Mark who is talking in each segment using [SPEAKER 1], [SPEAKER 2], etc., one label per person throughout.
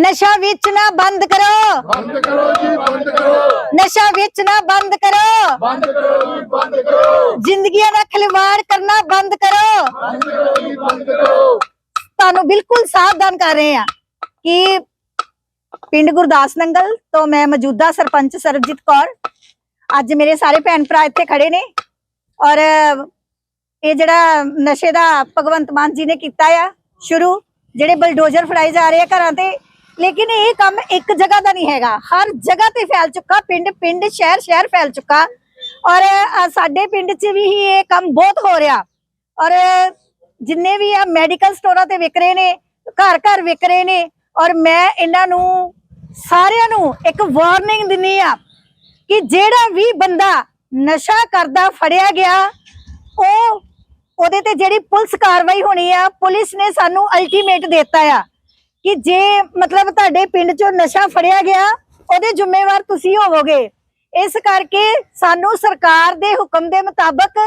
[SPEAKER 1] ਨਸ਼ਾ ਵੇਚਣਾ ਬੰਦ ਕਰੋ।
[SPEAKER 2] ਬੰਦ ਕਰੋ ਜੀ ਬੰਦ ਕਰੋ।
[SPEAKER 1] ਨਸ਼ਾ ਵੇਚਣਾ ਬੰਦ ਕਰੋ।
[SPEAKER 2] ਬੰਦ ਕਰੋ ਜੀ ਬੰਦ ਕਰੋ।
[SPEAKER 1] ਜ਼ਿੰਦਗੀਆਂ ਦਾ ਖਿਲਵਾੜ ਕਰਨਾ ਬੰਦ ਕਰੋ।
[SPEAKER 2] ਬੰਦ ਕਰੋ ਜੀ ਬੰਦ ਕਰੋ।
[SPEAKER 1] ਤੁਹਾਨੂੰ ਬਿਲਕੁਲ ਸਾਵਧਾਨ ਕਰ ਰਹੇ ਹਾਂ ਕਿ ਪਿੰਡ ਗੁਰਦਾਸ ਨੰਗਲ ਤੋਂ ਮੈਂ ਮੌਜੂਦਾ ਸਰਪੰਚ ਸਰਬਜੀਤ ਕੌਰ ਅੱਜ ਮੇਰੇ ਸਾਰੇ ਭੈਣ ਭਰਾ ਇੱਥੇ ਖੜੇ ਨੇ ਔਰ ਇਹ ਜਿਹੜਾ ਨਸ਼ੇ ਦਾ ਭਗਵੰਤ ਮਾਨ ਜੀ ਨੇ ਕੀਤਾ ਆ ਸ਼ੁਰੂ ਜਿਹੜੇ ਬਲਡੋਜ਼ਰ ਫੜਾਏ ਜਾ ਰਹੇ ਆ ਘਰਾਂ ਤੇ ਲੇਕਿਨ ਇਹ ਕੰਮ ਇੱਕ ਜਗ੍ਹਾ ਦਾ ਨਹੀਂ ਹੈਗਾ। ਹਰ ਜਗ੍ਹਾ ਤੇ ਫੈਲ ਚੁੱਕਾ, ਪਿੰਡ ਪਿੰਡ, ਸ਼ਹਿਰ ਸ਼ਹਿਰ ਫੈਲ ਚੁੱਕਾ। ਔਰ ਸਾਡੇ ਪਿੰਡ 'ਚ ਵੀ ਇਹ ਕੰਮ ਬਹੁਤ ਹੋ ਰਿਹਾ। ਔਰ, ਜਿੰਨੇ ਵੀ ਆ ਮੈਡੀਕਲ ਸਟੋਰਾਂ ਤੇ ਵਿਕ ਰਹੇ ਨੇ, ਘਰ ਘਰ ਵਿਕ ਰਹੇ ਨੇ, ਔਰ ਮੈਂ ਇਹਨਾਂ ਨੂੰ, ਸਾਰਿਆਂ ਨੂੰ ਇੱਕ ਵਾਰਨਿੰਗ ਦਿੰਨੀ ਆ ਕਿ ਜਿਹੜਾ ਵੀ ਬੰਦਾ ਨਸ਼ਾ ਕਰਦਾ, ਫੜਿਆ ਗਿਆ, ਉਹ, ਉਹਦੇ ਤੇ ਜਿਹੜੀ ਪੁਲਿਸ ਕਾਰਵਾਈ ਹੋਣੀ ਆ, ਪੁਲਿਸ ਨੇ ਸਾਨੂੰ ਅਲਟੀਮੇਟ ਦਿੱਤਾ ਆ। ਕਿ ਜੇ ਮਤਲਬ ਤੁਹਾਡੇ ਪਿੰਡ ਚੋਂ ਨਸ਼ਾ ਫੜਿਆ ਗਿਆ, ਉਹਦੇ ਜ਼ਿੰਮੇਵਾਰ ਤੁਸੀਂ ਹੋਵੋਗੇ। ਇਸ ਕਰਕੇ ਸਾਨੂੰ ਸਰਕਾਰ ਦੇ ਹੁਕਮ ਦੇ ਮੁਤਾਬਕ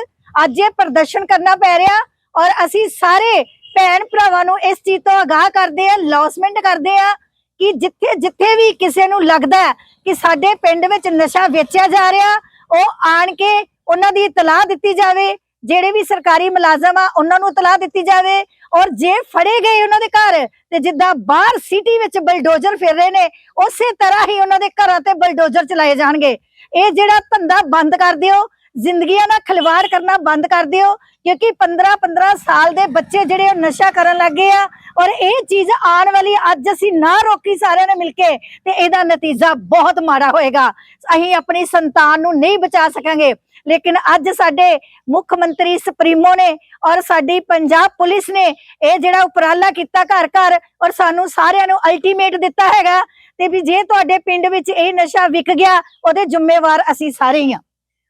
[SPEAKER 1] ਅੱਜ ਇਹ ਪ੍ਰਦਰਸ਼ਨ ਕਰਨਾ ਪੈ ਰਿਹਾ ਔਰ ਅਸੀਂ ਸਾਰੇ ਭੈਣ ਭਰਾਵਾਂ ਨੂੰ ਇਸ ਚੀਜ਼ ਤੋਂ ਅਗਾਹ ਕਰਦੇ ਆ ਲੌਸਮੈਂਟ ਕਰਦੇ ਆ ਕਿ ਜਿੱਥੇ ਜਿੱਥੇ ਵੀ ਕਿਸੇ ਨੂੰ ਲੱਗਦਾ ਕਿ ਸਾਡੇ ਪਿੰਡ ਵਿੱਚ ਨਸ਼ਾ ਵੇਚਿਆ ਜਾ ਰਿਹਾ, ਉਹ ਆਣ ਕੇ ਉਹਨਾਂ ਦੀ ਇਤਲਾਹ ਦਿੱਤੀ ਜਾਵੇ, ਜਿਹੜੇ ਵੀ ਸਰਕਾਰੀ ਮੁਲਾਜ਼ਮ ਆ, ਉਹਨਾਂ ਨੂੰ ਇਤਲਾਹ ਦਿੱਤੀ ਜਾਵੇ ਔਰ ਜੇ ਫੜੇ ਗਏ ਉਹਨਾਂ ਦੇ ਘਰ ਤੇ ਜਿੱਦਾਂ ਬਾਹਰ ਸਿਟੀ ਵਿੱਚ ਬਲਡੋਜ਼ਰ ਫਿਰ ਰਹੇ ਨੇ, ਉਸੇ ਤਰ੍ਹਾਂ ਹੀ ਉਹਨਾਂ ਦੇ ਘਰਾਂ ਤੇ ਬਲਡੋਜ਼ਰ ਚਲਾਏ ਜਾਣਗੇ। ਇਹ ਜਿਹੜਾ ਧੰਦਾ ਬੰਦ ਕਰ ਦਿਓ, ਜ਼ਿੰਦਗੀਆਂ ਨਾਲ ਖਿਲਵਾੜ ਕਰਨਾ ਬੰਦ ਕਰ ਦਿਓ, ਕਿਉਂਕਿ 15 15 ਸਾਲ ਦੇ ਬੱਚੇ ਜਿਹੜੇ ਉਹ ਨਸ਼ਾ ਕਰਨ ਲੱਗੇ ਆ, ਔਰ ਇਹ ਚੀਜ਼ ਆਉਣ ਵਾਲੀ ਅੱਜ ਅਸੀਂ ਨਾ ਰੋਕੀ ਸਾਰਿਆਂ ਨੇ ਮਿਲ ਕੇ, ਤੇ ਇਹਦਾ ਨਤੀਜਾ ਬਹੁਤ ਮਾੜਾ ਹੋਏਗਾ। ਅਸੀਂ ਆਪਣੀ ਸੰਤਾਨ ਨੂੰ ਨਹੀਂ ਬਚਾ ਸਕਾਂਗੇ। ਲੇਕਿਨ ਅੱਜ ਸਾਡੇ ਮੁੱਖ ਮੰਤਰੀ ਸੁਪਰੀਮੋ ਨੇ ਔਰ ਸਾਡੀ ਪੰਜਾਬ ਪੁਲਿਸ ਨੇ ਇਹ ਜਿਹੜਾ ਉਪਰਾਲਾ ਕੀਤਾ ਘਰ ਘਰ ਔਰ ਸਾਨੂੰ ਸਾਰਿਆਂ ਨੂੰ ਅਲਟੀਮੇਟ ਦਿੱਤਾ ਹੈਗਾ ਤੇ ਵੀ ਜੇ ਤੁਹਾਡੇ ਪਿੰਡ ਵਿੱਚ ਇਹ ਨਸ਼ਾ ਵਿਕ ਗਿਆ, ਉਹਦੇ ਜ਼ਿੰਮੇਵਾਰ ਅਸੀਂ ਸਾਰੇ ਹੀ ਹਾਂ।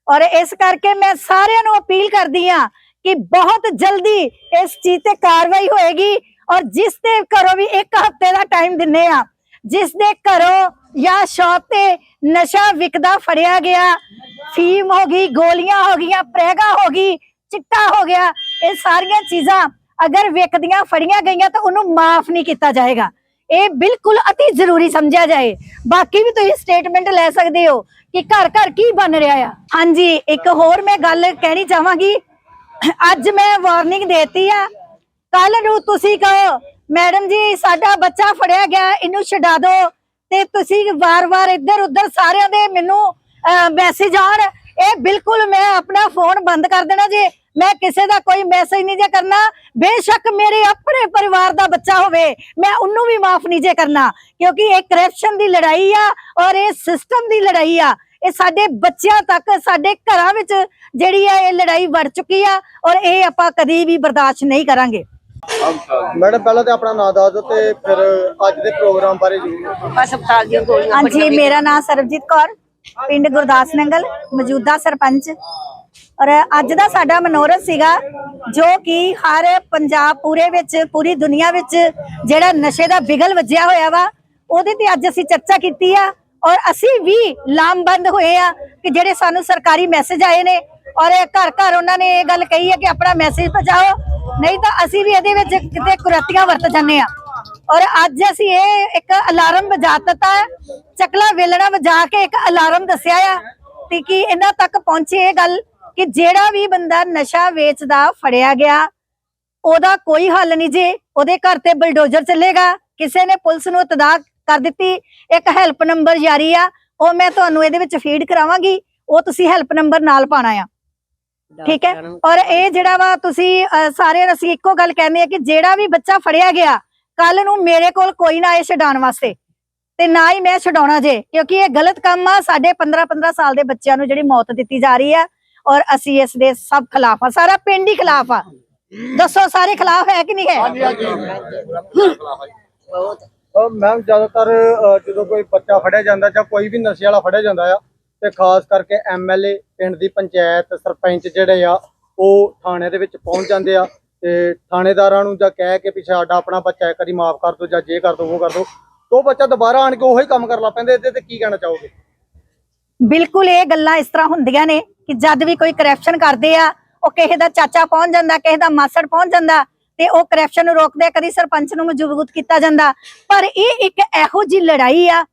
[SPEAKER 1] ਔਰ ਇਸ ਕਰਕੇ ਮੈਂ ਸਾਰਿਆਂ ਨੂੰ ਅਪੀਲ ਕਰਦੀ ਹਾਂ ਕਿ ਬਹੁਤ ਜਲਦੀ ਇਸ ਚੀਜ਼ ਤੇ ਕਾਰਵਾਈ ਹੋਏਗੀ ਔਰ ਜਿਸ ਦੇ ਘਰੋਂ ਵੀ ਇੱਕ ਹਫ਼ਤੇ ਦਾ ਟਾਈਮ ਦਿੰਨੇ ਆ ਜਿਸ ਦੇ ਘਰੋਂ ਜਾਂ ਸ਼ਾਪ ਤੇ ਨਸ਼ਾ ਵਿਕਦਾ ਫੜਿਆ ਗਿਆ। ਫੀਮ ਹੋ ਗਈ, ਗੋਲੀਆਂ ਹੋ ਗਈਆਂ ਪ੍ਰੈਗਾ ਹੋ ਗਈ, ਚਿੱਟਾ ਹੋ ਗਿਆ, ਇਹ ਸਾਰੀਆਂ ਚੀਜ਼ਾਂ ਅਗਰ ਵਿਕਦੀਆਂ, ਫੜੀਆਂ ਗਈਆਂ ਤਾਂ ਉਹਨੂੰ ਮਾਫ ਨਹੀਂ ਕੀਤਾ ਜਾਏਗਾ। ਇਹ ਬਿਲਕੁਲ ਅਤੀ ਜ਼ਰੂਰੀ ਸਮਝਿਆ ਜਾਏ। ਬਾਕੀ ਵੀ ਤੁਸੀਂ ਸਟੇਟਮੈਂਟ ਲੈ ਸਕਦੇ ਹੋ ਕਿ ਘਰ ਘਰ ਕੀ ਬਣ ਰਿਹਾ ਆ। ਹਾਂਜੀ, ਇੱਕ ਹੋਰ ਮੈਂ ਗੱਲ ਕਹਿਣੀ ਚਾਹਾਂਗੀ। ਅੱਜ ਮੈਂ ਵਾਰਨਿੰਗ ਦੇਤੀ ਆ। ਕੱਲ ਨੂੰ ਤੁਸੀਂ ਕਹੋ ਮੈਡਮ ਜੀ, ਸਾਡਾ ਬੱਚਾ ਫੜਿਆ ਗਿਆ, ਇਹਨੂੰ ਛਡਾ ਦਿਓ। ਤੇ ਤੁਸੀਂ ਵਾਰ-ਵਾਰ ਇੱਧਰ ਉੱਧਰ ਸਾਰਿਆਂ ਦੇ ਮੈਨੂੰ ਮੈਸੇਜ ਆਉਣ। ਇਹ ਬਿਲਕੁਲ ਮੈਂ ਆਪਣਾ ਫੋਨ ਬੰਦ ਕਰ ਦੇਣਾ ਜੇ। ਮੈਂ ਕਿਸੇ ਦਾ ਕੋਈ ਮੈਸੇਜ ਨਹੀਂ ਜੇ ਕਰਨਾ। ਬੇਸ਼ੱਕ ਮੇਰੇ ਆਪਣੇ ਪਰਿਵਾਰ ਦਾ ਬੱਚਾ ਹੋਵੇ, ਮੈਂ ਉਹਨੂੰ ਵੀ ਮਾਫ ਨਹੀਂ ਜੇ ਕਰਨਾ। ਕਿਉਂਕਿ ਇਹ ਕਰਪਸ਼ਨ ਦੀ ਲੜਾਈ ਆ ਔਰ ਇਹ ਸਿਸਟਮ ਦੀ ਲੜਾਈ ਆ। ਇਹ ਸਾਡੇ ਬੱਚਿਆਂ ਤੱਕ, ਸਾਡੇ ਘਰਾਂ ਵਿੱਚ ਜਿਹੜੀ ਆ ਇਹ ਲੜਾਈ ਵੜ ਚੁੱਕੀ ਆ ਔਰ ਇਹ ਆਪਾਂ ਕਦੀ ਵੀ ਬਰਦਾਸ਼ਤ ਨਹੀਂ ਕਰਾਂਗੇ।
[SPEAKER 3] ਮੈਡਮ ਪਹਿਲਾਂ ਤੇ ਆਪਣਾ ਨਾਮ ਦੱਸ ਦਿਓ ਤੇ ਫਿਰ ਅੱਜ ਦੇ ਪ੍ਰੋਗਰਾਮ ਬਾਰੇ ਜੀ
[SPEAKER 4] ਹਸਪਤਾਲ ਦੀਆਂ ਗੋਲੀਆਂ
[SPEAKER 1] ਹਾਂਜੀ ਮੇਰਾ ਨਾਮ ਸਰਬਜੀਤ ਕੌਰ ਪਿੰਡ ਗੁਰਦਾਸ ਨੰਗਲ ਮੌਜੂਦਾ ਸਰਪੰਚ। ਔਰ ਅੱਜ ਦਾ ਸਾਡਾ ਮਨੋਰਥ ਸੀਗਾ ਜੋ ਕਿ ਹਰ ਪੰਜਾਬ ਪੂਰੇ ਵਿੱਚ ਪੂਰੀ ਦੁਨੀਆ ਵਿੱਚ ਜਿਹੜਾ ਨਸ਼ੇ ਦਾ ਬਿਗਲ ਵੱਜਿਆ ਹੋਇਆ ਵਾ ਉਹਦੇ ਤੇ ਅੱਜ ਅਸੀਂ ਚਰਚਾ ਕੀਤੀ ਆ। ਔਰ ਅਸੀਂ ਵੀ ਲਾਮਬੰਦ ਹੋਏ ਆ ਕਿ ਜਿਹੜੇ ਸਾਨੂੰ ਸਰਕਾਰੀ ਮੈਸੇਜ ਆਏ ਨੇ ਔਰ ਘਰ ਘਰ ਉਹਨਾਂ ਨੇ ਇਹ ਗੱਲ ਕਹੀ ਹੈ ਕਿ ਆਪਣਾ ਮੈਸੇਜ ਪਹੁੰਚਾਓ, ਨਹੀਂ ਤਾਂ ਅਸੀਂ ਵੀ ਇਹਦੇ ਵਿੱਚ ਕਿਤੇ ਕੁਰਤੀਆਂ ਵਰਤ ਜਾਂਦੇ ਆ ਔਰ ਅੱਜ ਅਸੀਂ ਇਹ ਇੱਕ ਅਲਾਰਮ ਵਜਾ ਦਿੱਤਾ ਹੈ, ਚੱਕਲਾ ਵੇਲਣਾ ਵਜਾ ਕੇ ਇੱਕ ਅਲਾਰਮ ਦੱਸਿਆ ਆ ਤੇ ਕਿ ਇਹਨਾਂ ਤੱਕ ਪਹੁੰਚੇ ਇਹ ਗੱਲ ਕਿ ਜਿਹੜਾ ਵੀ ਬੰਦਾ ਨਸ਼ਾ ਵੇਚਦਾ, ਫੜਿਆ ਗਿਆ, ਉਹਦਾ ਕੋਈ ਹੱਲ ਨਹੀਂ ਜੇ, ਉਹਦੇ ਘਰ ਤੇ ਬਲਡੋਜ਼ਰ ਚੱਲੇਗਾ, ਕਿਸੇ ਨੇ ਪੁਲਿਸ ਨੂੰ ਇਤਲਾਹ ਕਰ ਦਿੱਤੀ, ਇੱਕ ਹੈਲਪ ਨੰਬਰ ਜਾਰੀ ਆ, ਉਹ ਮੈਂ ਤੁਹਾਨੂੰ ਇਹਦੇ ਵਿੱਚ ਫੀਡ ਕਰਾਵਾਂਗੀ, ਉਹ ਤੁਸੀਂ ਹੈਲਪ ਨੰਬਰ ਨਾਲ ਪਾਣਾ ਆ। ਠੀਕ ਹੈ? ਔਰ ਇਹ ਜਿਹੜਾ ਵਾ ਤੁਸੀਂ ਸਾਰੇ ਅਸੀਂ ਇੱਕੋ ਗੱਲ ਕਹਿੰਦੇ ਆ ਕਿ ਜਿਹੜਾ ਵੀ ਬੱਚਾ ਫੜਿਆ ਗਿਆ ਕੱਲ ਨੂੰ ਮੇਰੇ ਕੋਲ ਕੋਈ ਨਾ ਆਏ ਛਡਾਉਣ ਵਾਸਤੇ। ਤੇ ਨਾ ਹੀ ਮੈਂ ਛਡਾਉਣਾ ਜੇ ਕਿਉਂਕਿ ਇਹ ਗਲਤ ਕੰਮ ਆ ਸਾਡੇ 15 15 ਸਾਲ ਦੇ ਬੱਚਿਆਂ ਨੂੰ ਜਿਹੜੀ ਮੌਤ ਦਿੱਤੀ ਜਾ ਰਹੀ ਆ ਔਰ ਅਸੀਂ ਇਸ ਦੇ ਸਭ ਖਿਲਾਫ ਆ ਸਾਰਾ ਪਿੰਡ ਹੀ ਖਿਲਾਫ ਆ। ਦੱਸੋ ਸਾਰੇ ਖਿਲਾਫ ਹੈ ਕਿ ਨਹੀਂ ਹੈ?
[SPEAKER 2] ਹਾਂਜੀ ਹਾਂਜੀ।
[SPEAKER 3] ਅਹ ਮੈਮ ਜ਼ਿਆਦਾਤਰ ਜਦੋਂ ਕੋਈ ਬੱਚਾ ਫੜਿਆ ਜਾਂਦਾ ਜਾਂ ਕੋਈ ਵੀ ਨਸ਼ੇ ਵਾਲਾ ਫੜਿਆ ਜਾਂਦਾ ਆ ਤੇ ਖਾਸ ਕਰਕੇ ਐਮਐਲਏ ਪਿੰਡ ਦੀ ਪੰਚਾਇਤ ਸਰਪੰਚ ਜਿਹੜੇ ਆ ਉਹ ਥਾਣੇ ਦੇ ਵਿੱਚ ਪਹੁੰਚ ਜਾਂਦੇ ਆ ਤੇ ਥਾਣੇਦਾਰਾਂ ਨੂੰ ਜਾਂ ਕਹਿ ਕੇ ਵੀ ਸਾਡਾ ਆਪਣਾ ਬੱਚਾ ਇੱਕ ਵਾਰੀ ਮਾਫ ਕਰ ਦਿਓ ਜਾਂ ਜੇ ਕਰ ਦਿਓ ਉਹ ਕਰ ਦਿਓ ਉਹ ਬੱਚਾ ਦੁਬਾਰਾ ਆਣ ਕੇ ਉਹੀ ਕੰਮ ਕਰ ਲਾ ਪੈਂਦੇ ਇਹਦੇ ਤੇ ਕੀ ਕਹਿਣਾ ਚਾਹੋਗੇ?
[SPEAKER 1] ਬਿਲਕੁਲ ਇਹ ਗੱਲਾਂ ਇਸ ਤਰ੍ਹਾਂ ਹੁੰਦੀਆਂ ਨੇ ਕਿ ਜਦ ਵੀ ਕੋਈ ਕਰਪਸ਼ਨ ਕਰਦੇ ਆ ਉਹ ਕਿਸੇ ਦਾ ਚਾਚਾ ਪਹੁੰਚ ਜਾਂਦਾ ਕਿਸੇ ਦਾ ਮਾਸੜ ਪਹੁੰਚ ਜਾਂਦਾ ਤੇ ਉਹ ਕਰਪਸ਼ਨ ਨੂੰ ਰੋਕਦੇ ਆ, ਕਦੀ ਸਰਪੰਚ ਨੂੰ ਮਜ਼ਬੂਤ ਕੀਤਾ ਜਾਂਦਾ। ਪਰ ਇਹ ਇੱਕ ਇਹੋ ਜੀ ਲੜਾਈ ਆ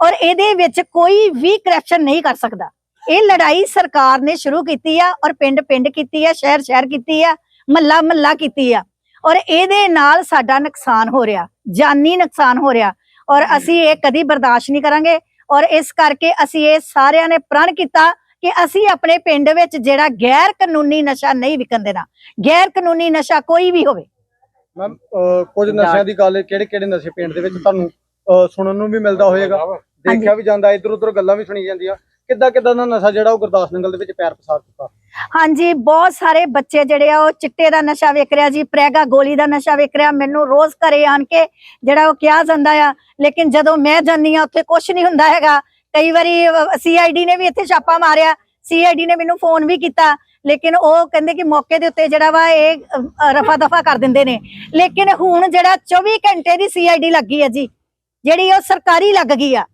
[SPEAKER 1] ਔਰ ਇਹਦੇ ਵਿੱਚ ਕੋਈ ਵੀ ਕਰਪਸ਼ਨ ਨਹੀਂ ਕਰ ਸਕਦਾ। ਇਹ ਲੜਾਈ ਸਰਕਾਰ ਨੇ ਸ਼ੁਰੂ ਕੀਤੀ ਆ ਔਰ ਪਿੰਡ ਪਿੰਡ ਕੀਤੀ ਆ ਸ਼ਹਿਰ ਸ਼ਹਿਰ ਕੀਤੀ ਆ ਮੱਲਾ ਮੱਲਾ ਕੀਤੀ ਆ। ਔਰ ਇਹਦੇ ਨਾਲ ਸਾਡਾ ਨੁਕਸਾਨ ਹੋ ਰਿਹਾ, ਜਾਨੀ ਨੁਕਸਾਨ ਹੋ ਰਿਹਾ। ਔਰ ਅਸੀਂ ਇਹ ਕਦੀ ਬਰਦਾਸ਼ਤ ਨਹੀਂ ਕਰਾਂਗੇ ਔਰ ਇਸ ਕਰਕੇ ਅਸੀਂ ਇਹ ਸਾਰਿਆਂ ਨੇ ਪ੍ਰਣ ਕੀਤਾ ਕਿ ਅਸੀਂ ਆਪਣੇ ਪਿੰਡ ਵਿੱਚ ਜਿਹੜਾ ਗੈਰ ਕਾਨੂੰਨੀ ਨਸ਼ਾ ਨਹੀਂ ਵਿਕਣ ਦੇਣਾ। ਗੈਰ ਕਾਨੂੰਨੀ ਨਸ਼ਾ ਕੋਈ ਵੀ ਹੋਵੇ।
[SPEAKER 3] ਮੈਮ ਕੁਝ ਨਸ਼ਿਆਂ ਦੀ ਗੱਲ ਕਿਹੜੇ ਕਿਹੜੇ ਨਸ਼ੇ ਪਿੰਡ ਦੇ ਵਿੱਚ ਤੁਹਾਨੂੰ ਸੁਣਨ ਨੂੰ ਵੀ ਮਿਲਦਾ ਹੋਵੇਗਾ ਦੇਖਿਆ ਵੀ ਜਾਂਦਾ ਇਧਰ ਉਧਰ ਗੱਲਾਂ ਵੀ ਸੁਣੀ ਜਾਂਦੀਆਂ। ਕਿੱਦਾਂ ਕਿੱਦਾਂ ਦਾ ਨਸ਼ਾ ਜਿਹੜਾ ਉਹ ਗੁਰਦਾਸ ਨੰਗਲ ਦੇ ਵਿੱਚ ਪੈਰ ਪਸਾਰ ਚੁੱਕਾ
[SPEAKER 1] ਹਾਂਜੀ ਬਹੁਤ ਸਾਰੇ ਬੱਚੇ ਜਿਹੜੇ ਆ ਉਹ ਚਿੱਟੇ ਦਾ ਨਸ਼ਾ ਵੇਖ ਰਿਹਾ ਜੀ ਪ੍ਰੈਗਾ ਗੋਲੀ ਦਾ ਨਸ਼ਾ ਵੇਖ ਰਿਹਾ। ਮੈਨੂੰ ਰੋਜ਼ ਘਰੇ ਆਣ ਕੇ ਜਿਹੜਾ ਉਹ ਕਿਹਾ ਜਾਂਦਾ ਆ ਲੇਕਿਨ ਜਦੋਂ ਮੈਂ ਜਾਂਦੀ ਆ ਉੱਥੇ ਕੁਝ ਨਹੀਂ ਹੁੰਦਾ ਹੈਗਾ। ਕਈ ਵਾਰੀ ਸੀਆਈਡੀ ਨੇ ਵੀ ਇੱਥੇ ਛਾਪਾ ਮਾਰਿਆ। ਸੀਆਈਡੀ ਨੇ ਮੈਨੂੰ ਫੋਨ ਵੀ ਕੀਤਾ। ਲੇਕਿਨ ਉਹ ਕਹਿੰਦੇ ਕਿ ਮੌਕੇ ਦੇ ਉੱਤੇ ਜਿਹੜਾ ਵਾ ਇਹ ਰਫਾ ਦਫਾ ਕਰ ਦਿੰਦੇ ਨੇ। ਲੇਕਿਨ ਹੁਣ ਜਿਹੜਾ 24 ਘੰਟੇ ਦੀ ਸੀਆਈਡੀ ਲੱਗੀ ਹੈ ਜੀ। ਜਿਹੜੀ ਉਹ ਸਰਕਾਰੀ ਲੱਗ ਗਈ ਆ।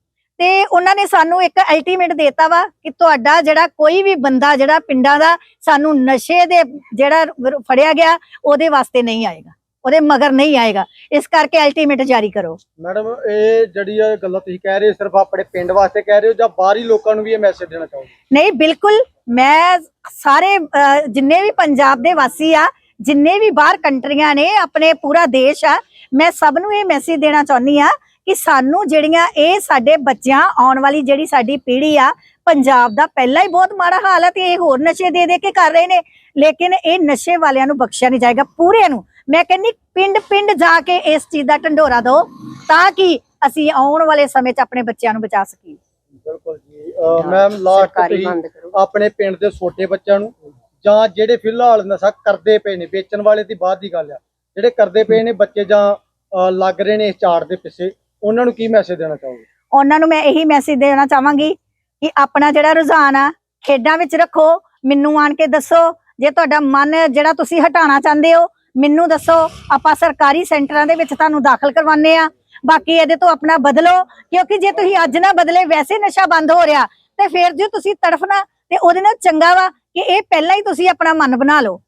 [SPEAKER 1] ਤੇ ਉਹਨਾਂ ਨੇ ਸਾਨੂੰ ਇੱਕ ਅਲਟੀਮੇਟ ਦੇਤਾ ਵਾ ਕਿ ਤੁਹਾਡਾ ਜਿਹੜਾ ਕੋਈ ਵੀ ਬੰਦਾ ਜਿਹੜਾ ਪਿੰਡਾਂ ਦਾ ਸਾਨੂੰ ਨਸ਼ੇ ਦੇ ਜਿਹੜਾ ਫੜਿਆ ਗਿਆ ਉਹਦੇ ਵਾਸਤੇ ਨਹੀਂ ਆਏਗਾ। ਉਹਦੇ ਮਗਰ ਨਹੀਂ ਆਏਗਾ। ਇਸ ਕਰਕੇ ਅਲਟੀਮੇਟ ਜਾਰੀ ਕਰੋ।
[SPEAKER 3] ਮੈਡਮ ਇਹ ਜਿਹੜੀ ਇਹ ਗੱਲਾਂ ਤੁਸੀਂ ਕਹਿ ਰਹੇ ਹੋ ਸਿਰਫ ਆਪਣੇ ਪਿੰਡ ਵਾਸਤੇ ਕਹਿ ਰਹੇ ਹੋ ਜਾਂ ਬਾਹਰੀ ਲੋਕਾਂ ਨੂੰ ਵੀ ਇਹ ਮੈਸੇਜ ਦੇਣਾ ਚਾਹੋਗੇ?
[SPEAKER 1] ਨਹੀਂ ਬਿਲਕੁਲ। ਮੈਂ ਸਾਰੇ ਜਿੰਨੇ ਵੀ ਪੰਜਾਬ ਦੇ ਵਾਸੀ ਆ ਜਿੰਨੇ ਵੀ ਬਾਹਰ ਕੰਟਰੀਆਂ ਨੇ ਆਪਣੇ ਪੂਰਾ ਦੇਸ਼ ਆ ਮੈਂ ਸਭ ਨੂੰ ਇਹ ਮੈਸੇਜ ਦੇਣਾ ਚਾਹੁੰਦੀ ਆ ਕਿ ਸਾਨੂੰ ਜਿਹੜੀਆਂ ਇਹ ਸਾਡੇ ਬੱਚਿਆਂ ਆਉਣ ਵਾਲੀ ਜਿਹੜੀ ਸਾਡੀ ਪੀੜ੍ਹੀ ਆ ਪੰਜਾਬ ਦਾ ਪਹਿਲਾਂ ਹੀ ਬਹੁਤ ਮਾੜਾ ਹਾਲ ਹੈ ਤੇ ਇਹ ਹੋਰ ਨਸ਼ੇ ਦੇ ਦੇ ਕੇ ਕਰ ਰਹੇ ਨੇ। ਲੇਕਿਨ ਇਹ ਨਸ਼ੇ ਵਾਲਿਆਂ ਨੂੰ ਬਖਸ਼ਿਆ ਨਹੀਂ ਜਾਏਗਾ ਪੂਰੇ ਨੂੰ। ਮੈਂ ਕਹਿੰਨੀ ਪਿੰਡ ਪਿੰਡ ਜਾ ਕੇ ਇਸ ਚੀਜ਼ ਦਾ ਢੰਡੋਰਾ ਦਿਓ ਤਾਂ ਕਿ ਅਸੀਂ ਆਉਣ ਵਾਲੇ ਸਮੇਂ 'ਚ ਆਪਣੇ ਬੱਚਿਆਂ ਨੂੰ ਬਚਾ ਸਕੀਏ।
[SPEAKER 3] ਬਿਲਕੁਲ ਜੀ। ਮੈਮ ਲਾਸਟ ਤੁਸੀਂ। ਆਪਣੇ ਪਿੰਡ ਦੇ ਛੋਟੇ ਬੱਚਿਆਂ ਨੂੰ ਜਾਂ ਜਿਹੜੇ ਫਿਲਹਾਲ ਨਸ਼ਾ ਕਰਦੇ ਪਏ ਨੇ ਵੇਚਣ ਵਾਲੇ ਦੀ ਬਾਅਦ ਦੀ ਗੱਲ ਆ। ਜਿਹੜੇ ਕਰਦੇ ਪਏ ਨੇ ਬੱਚੇ ਜਾਂ ਲੱਗ ਰਹੇ ਨੇ ਇਸ ਝਾੜ ਦੇ ਪਿੱਛੇ ਉਹਨਾਂ ਨੂੰ ਕੀ ਮੈਸੇਜ ਦੇਣਾ ਚਾਹੋਗੇ?
[SPEAKER 1] ਉਹਨਾਂ ਨੂੰ ਮੈਂ ਇਹੀ ਮੈਸੇਜ ਦੇਣਾ ਚਾਹਾਂਗੀ ਕਿ ਆਪਣਾ ਜਿਹੜਾ ਰੁਝਾਨ ਆ, ਖੇਡਾਂ ਵਿੱਚ ਰੱਖੋ, ਮੈਨੂੰ ਆਣ ਕੇ ਦੱਸੋ ਜੇ ਤੁਹਾਡਾ ਮਨ ਜਿਹੜਾ ਤੁਸੀਂ ਹਟਾਉਣਾ ਚਾਹੁੰਦੇ ਹੋ, ਮੈਨੂੰ ਦੱਸੋ, ਆਪਾਂ ਸਰਕਾਰੀ ਸੈਂਟਰਾਂ ਦੇ ਵਿੱਚ ਤੁਹਾਨੂੰ ਦਾਖਲ ਕਰਵਾਉਂਦੇ ਆ ਬਾਕੀ ਇਹਦੇ ਤੋਂ ਆਪਣਾ ਬਦਲੋ, ਕਿਉਂਕਿ ਜੇ ਤੁਸੀਂ ਅੱਜ ਨਾ ਬਦਲੇ, ਵੈਸੇ ਨਸ਼ਾ ਬੰਦ ਹੋ ਰਿਹਾ, ਤੇ ਫਿਰ ਜੇ ਤੁਸੀਂ ਤੜਫਣਾ ਤੇ ਉਹਦੇ ਨਾਲ ਚੰਗਾ ਵਾ ਕਿ ਇਹ ਪਹਿਲਾਂ ਹੀ ਤੁਸੀਂ ਆਪਣਾ ਮਨ ਬਣਾ ਲਓ।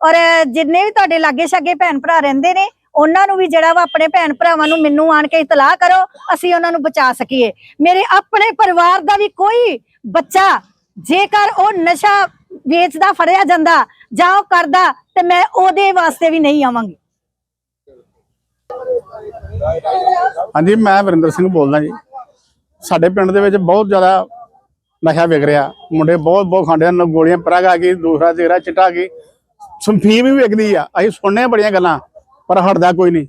[SPEAKER 1] ਔਰ ਜਿੰਨੇ ਵੀ ਤੁਹਾਡੇ ਲਾਗੇ ਛਾਗੇ ਭੈਣ ਭਰਾ ਰਹਿੰਦੇ ਨੇ ਉਹਨਾਂ ਨੂੰ ਵੀ ਜਿਹੜਾ ਵਾ ਆਪਣੇ ਭੈਣ ਭਰਾਵਾਂ ਨੂੰ ਮੈਨੂੰ ਆਣ ਕੇ ਇਤਲਾਹ ਕਰੋ, ਅਸੀਂ ਉਹਨਾਂ ਨੂੰ ਬਚਾ ਸਕੀਏ। ਮੇਰੇ ਆਪਣੇ ਪਰਿਵਾਰ ਦਾ ਵੀ ਕੋਈ ਬੱਚਾ ਜੇਕਰ ਉਹ ਨਸ਼ਾ ਵੇਚਦਾ, ਫੜਿਆ ਜਾਂਦਾ ਜਾਂ ਉਹ ਕਰਦਾ, ਤੇ ਮੈਂ ਉਹਦੇ ਵਾਸਤੇ ਵੀ ਨਹੀਂ ਆਵਾਂਗੀ।
[SPEAKER 4] ਹਾਂਜੀ, ਮੈਂ ਵਰਿੰਦਰ ਸਿੰਘ ਬੋਲਦਾ ਜੀ। ਸਾਡੇ ਪਿੰਡ ਦੇ ਵਿੱਚ ਬਹੁਤ ਜ਼ਿਆਦਾ ਨਸ਼ਾ ਵਿਕ ਰਿਹਾ। ਮੁੰਡੇ ਬਹੁਤ ਬਹੁਤ ਖਾਂਦੇ ਹਨ, ਗੋਲੀਆਂ ਪ੍ਰਗ ਆ ਗਈ ਦੂਸਰਾ ਤੇਰਾ ਚਿੱਟਾ ਆ ਗਈ ਸੰਫੀਮ ਵੀ ਵਿਕਦੀ ਆ। ਅਸੀਂ ਸੁਣਨੇ ਬੜੀਆਂ ਗੱਲਾਂ। ਪਰ ਹਟਦਾ ਕੋਈ ਨਹੀਂ।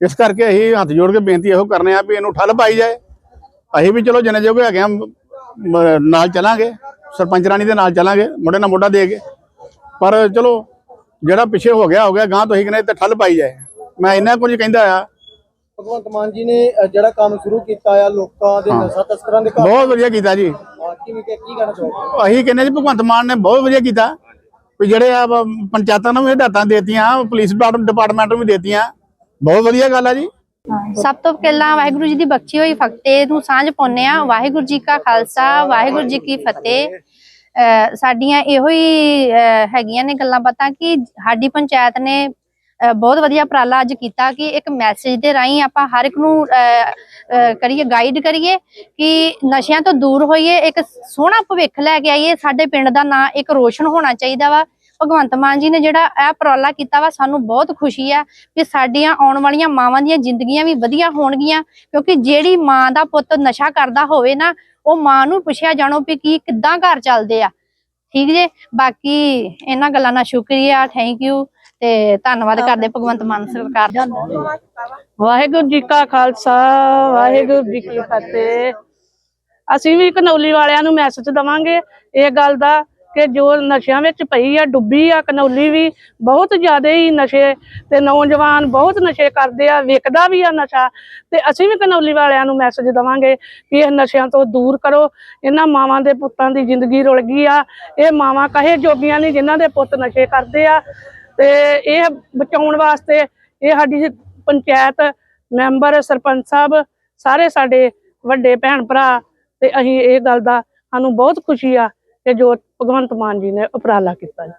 [SPEAKER 4] ਇਸ ਕਰਕੇ ਅਸੀਂ ਹੱਥ ਜੋੜ ਕੇ ਬੇਨਤੀ ਇਹੋ ਕਰਨੇ ਆ ਵੀ ਇਹਨੂੰ ਠੱਲ ਪਾਈ ਜਾਏ। ਅਸੀਂ ਵੀ ਚਲੋ ਜਿੰਨੇ ਜੋਗੇ ਹੈਗੇ ਆ ਨਾਲ ਚੱਲਾਂਗੇ। ਸਰਪੰਚ ਰਾਣੀ ਦੇ ਨਾਲ ਚੱਲਾਂਗੇ ਮੁੰਡੇ ਨਾਲ ਮੋਢਾ ਦੇ ਕੇ। ਪਰ ਚਲੋ ਜਿਹੜਾ ਪਿੱਛੇ ਹੋ ਗਿਆ ਹੋ ਗਿਆ ਗਾਂ ਤੁਸੀਂ ਕਹਿੰਦੇ ਤੇ ਠੱਲ ਪਾਈ ਜਾਏ। ਮੈਂ ਇੰਨਾ ਕੁਝ ਕਹਿੰਦਾ ਆ।
[SPEAKER 3] ਭਗਵੰਤ ਮਾਨ ਜੀ ਨੇ ਜਿਹੜਾ ਕੰਮ ਸ਼ੁਰੂ ਕੀਤਾ ਆ ਲੋਕਾਂ ਦੇ ਨਸ਼ਾ ਤਸਕਰਾਂ ਦੇ
[SPEAKER 4] ਬਹੁਤ ਵਧੀਆ ਕੀਤਾ ਜੀ।
[SPEAKER 3] ਕੀ ਕਹਿਣਾ ਚਾਹੋਗੇ?
[SPEAKER 4] ਅਸੀਂ ਕਹਿੰਦੇ ਜੀ ਭਗਵੰਤ ਮਾਨ ਨੇ ਬਹੁਤ ਵਧੀਆ ਕੀਤਾ। ਵੀ ਜਿਹੜੇ ਆ ਪੰਚਾਇਤਾਂ ਨੂੰ ਵੀ ਹਦਾਇਤਾਂ ਦੇਤੀਆਂ, ਪੁਲਿਸ ਡਿਪਾਰਟਮੈਂਟ ਨੂੰ ਵੀ ਦੇਤੀਆਂ। ਬਹੁਤ ਵਧੀਆ ਗੱਲ ਆ ਜੀ।
[SPEAKER 5] ਸਭ ਤੋਂ ਪਹਿਲਾਂ ਵਾਹਿਗੁਰੂ ਜੀ ਦੀ ਬਖਸ਼ੀ ਹੋਈ ਫਤਿਹ ਨੂੰ ਸਾਂਝ ਪਾਉਂਦੇ ਆ ਵਾਹਿਗੁਰੂ ਜੀ ਕਾ ਖਾਲਸਾ, ਵਾਹਿਗੁਰੂ ਜੀ ਕੀ ਫਤਿਹ। ਸਾਡੀਆਂ ਇਹੋ ਹੀ ਹੈਗੀਆਂ ਨੇ ਗੱਲਾਂ ਬਾਤਾਂ ਕਿ ਸਾਡੀ ਪੰਚਾਇਤ ਨੇ ਬਹੁਤ ਵਧੀਆ ਉਪਰਾਲਾ ਅੱਜ ਕੀਤਾ ਕਿ ਇੱਕ ਮੈਸੇਜ ਦੇ ਰਾਹੀਂ ਆਪਾਂ ਹਰ ਇੱਕ ਨੂੰ ਅਹ, ਕਰੀਏ ਗਾਈਡ ਕਰੀਏ ਕਿ ਨਸ਼ਿਆਂ ਤੋਂ ਦੂਰ ਹੋਈਏ ਇੱਕ ਸੋਹਣਾ ਭਵਿੱਖ ਲੈ ਕੇ ਆਈਏ। ਸਾਡੇ ਪਿੰਡ ਦਾ ਨਾਂ ਇੱਕ ਰੋਸ਼ਨ ਹੋਣਾ ਚਾਹੀਦਾ ਵਾ। ਭਗਵੰਤ ਮਾਨ ਜੀ ਨੇ ਜਿਹੜਾ ਇਹ ਉਪਰਾਲਾ ਕੀਤਾ ਵਾ ਸਾਨੂੰ ਬਹੁਤ ਖੁਸ਼ੀ ਆ ਕਿ ਸਾਡੀਆਂ ਆਉਣ ਵਾਲੀਆਂ ਮਾਵਾਂ ਦੀਆਂ ਜ਼ਿੰਦਗੀਆਂ ਵੀ ਵਧੀਆ ਹੋਣਗੀਆਂ ਕਿਉਂਕਿ ਜਿਹੜੀ ਮਾਂ ਦਾ ਪੁੱਤ ਨਸ਼ਾ ਕਰਦਾ ਹੋਵੇ ਨਾ ਉਹ ਮਾਂ ਨੂੰ ਪੁੱਛਿਆ ਜਾਣੋ ਵੀ ਕੀ ਕਿੱਦਾਂ ਘਰ ਚੱਲਦੇ ਆ। ਠੀਕ ਜੇ? ਬਾਕੀ ਇਹਨਾਂ ਗੱਲਾਂ ਦਾ ਸ਼ੁਕਰੀਆ ਥੈਂਕ ਯੂ ਤੇ ਧੰਨਵਾਦ ਕਰਦੇ ਭਗਵੰਤ ਮਾਨ ਸਰਕਾਰ ਦਾ।
[SPEAKER 6] ਵਾਹਿਗੁਰੂ ਜੀ ਕਾ ਖਾਲਸਾ ਵਾਹਿਗੁਰੂ ਜੀ ਕੀ ਫਤਿਹ। ਅਸੀਂ ਵੀ ਕਨੌਲੀ ਵਾਲਿਆਂ ਨੂੰ ਮੈਸੇਜ ਦਵਾਂਗੇ ਇਹ ਗੱਲ ਦਾ ਕਿ ਜੋ ਨਸ਼ਿਆਂ ਵਿੱਚ ਪਈ ਆ ਡੁੱਬੀ ਆ ਕਨੌਲੀ ਵੀ ਬਹੁਤ ਜ਼ਿਆਦਾ ਹੀ ਨਸ਼ੇ ਤੇ ਨੌਜਵਾਨ ਬਹੁਤ ਨਸ਼ੇ ਕਰਦੇ ਆ ਵਿਕਦਾ ਵੀ ਆ ਨਸ਼ਾ। ਤੇ ਅਸੀਂ ਵੀ ਕਨੌਲੀ ਵਾਲਿਆਂ ਨੂੰ ਮੈਸੇਜ ਦਵਾਂਗੇ ਕਿ ਇਹ ਨਸ਼ਿਆਂ ਤੋਂ ਦੂਰ ਕਰੋ। ਇਹਨਾਂ ਮਾਵਾਂ ਦੇ ਪੁੱਤਾਂ ਦੀ ਜ਼ਿੰਦਗੀ ਰੁਲ ਗਈ ਆ। ਇਹ ਮਾਵਾਂ ਕਹੇ ਜੋਗੀਆਂ ਨਹੀਂ ਜਿਨ੍ਹਾਂ ਦੇ ਪੁੱਤ ਨਸ਼ੇ ਕਰਦੇ ਆ। ਤੇ ਇਹ ਬਚਾਉਣ ਵਾਸਤੇ ਇਹ ਸਾਡੀ ਪੰਚਾਇਤ ਮੈਂਬਰ, ਸਰਪੰਚ ਸਾਹਿਬ, ਸਾਰੇ ਸਾਡੇ ਵੱਡੇ ਭੈਣ ਭਰਾ ਤੇ ਅਸੀਂ ਇਹ ਗੱਲ ਦਾ ਸਾਨੂੰ ਬਹੁਤ ਖੁਸ਼ੀ ਆ ਕਿ ਜੋ ਭਗਵੰਤ ਮਾਨ ਜੀ ਨੇ ਉਪਰਾਲਾ ਕੀਤਾ ਜੀ।